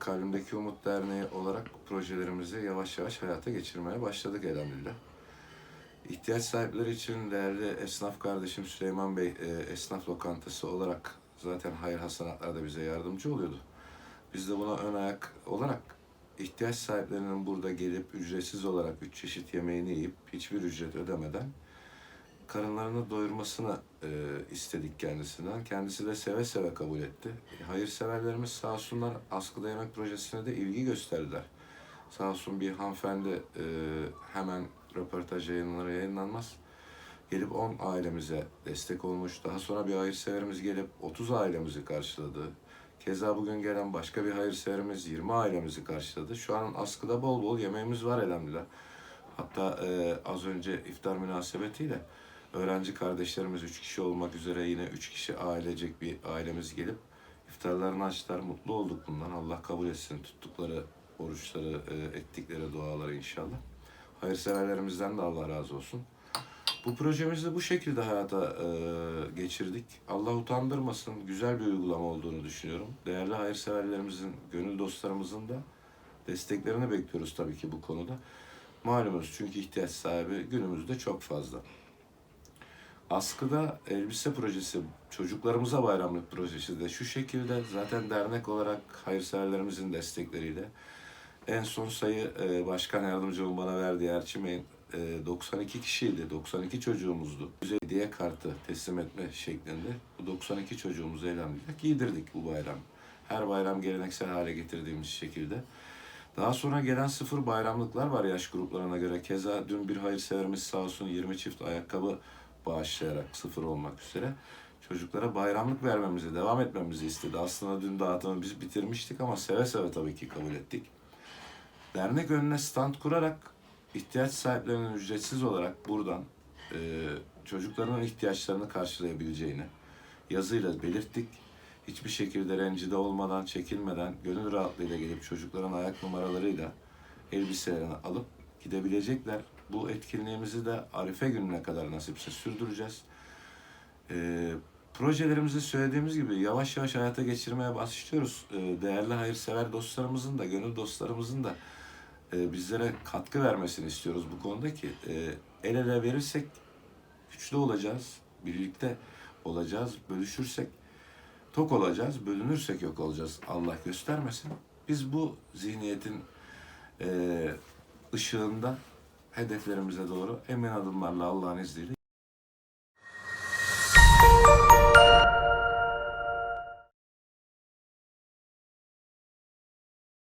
Kalbimdeki Umut Derneği olarak projelerimizi yavaş yavaş hayata geçirmeye başladık elhamdülillah. İhtiyaç sahipleri için değerli esnaf kardeşim Süleyman Bey e, esnaf lokantası olarak zaten hayır hasanatlarda bize yardımcı oluyordu. Biz de buna ön ayak olarak ihtiyaç sahiplerinin burada gelip ücretsiz olarak üç çeşit yemeğini yiyip hiçbir ücret ödemeden karınlarını doyurmasını e, istedik kendisinden. Kendisi de seve seve kabul etti. Hayırseverlerimiz sağ olsunlar askıda yemek projesine de ilgi gösterdiler. Sağ olsun bir hanımefendi e, hemen röportaj yayınları yayınlanmaz. Gelip 10 ailemize destek olmuş. Daha sonra bir hayırseverimiz gelip 30 ailemizi karşıladı. Keza bugün gelen başka bir hayırseverimiz 20 ailemizi karşıladı. Şu an askıda bol bol yemeğimiz var elhamdülillah. Hatta e, az önce iftar münasebetiyle öğrenci kardeşlerimiz 3 kişi olmak üzere yine 3 kişi ailecek bir ailemiz gelip iftarlarını açtılar. Mutlu olduk bundan. Allah kabul etsin tuttukları oruçları, e, ettikleri duaları inşallah. Hayırseverlerimizden de Allah razı olsun. Bu projemizi bu şekilde hayata e, geçirdik. Allah utandırmasın. Güzel bir uygulama olduğunu düşünüyorum. Değerli hayırseverlerimizin, gönül dostlarımızın da desteklerini bekliyoruz tabii ki bu konuda. Malumunuz çünkü ihtiyaç sahibi günümüzde çok fazla. Askıda elbise projesi, çocuklarımıza bayramlık projesi de şu şekilde zaten dernek olarak hayırseverlerimizin destekleriyle en son sayı e, başkan yardımcımın bana verdiği Erçin Bey'in e, 92 kişiydi, 92 çocuğumuzdu. Hediye kartı teslim etme şeklinde bu 92 çocuğumuzu elhamdülillah giydirdik bu bayram. Her bayram geleneksel hale getirdiğimiz şekilde. Daha sonra gelen sıfır bayramlıklar var yaş gruplarına göre. Keza dün bir hayırseverimiz sağ olsun 20 çift ayakkabı bağışlayarak sıfır olmak üzere çocuklara bayramlık vermemizi, devam etmemizi istedi. Aslında dün dağıtımı biz bitirmiştik ama seve seve tabii ki kabul ettik. Dernek önüne stand kurarak ihtiyaç sahiplerinin ücretsiz olarak buradan e, çocuklarının ihtiyaçlarını karşılayabileceğini yazıyla belirttik. Hiçbir şekilde rencide olmadan, çekilmeden, gönül rahatlığıyla gelip çocukların ayak numaralarıyla elbiselerini alıp gidebilecekler. Bu etkinliğimizi de Arife gününe kadar nasipse sürdüreceğiz. Ee, projelerimizi söylediğimiz gibi yavaş yavaş hayata geçirmeye başlıyoruz. Ee, değerli hayırsever dostlarımızın da, gönül dostlarımızın da e, bizlere katkı vermesini istiyoruz bu konuda ki e, el ele verirsek güçlü olacağız, birlikte olacağız, bölüşürsek tok olacağız, bölünürsek yok olacağız. Allah göstermesin. Biz bu zihniyetin e, ışığında hedeflerimize doğru emin adımlarla Allah'ın izniyle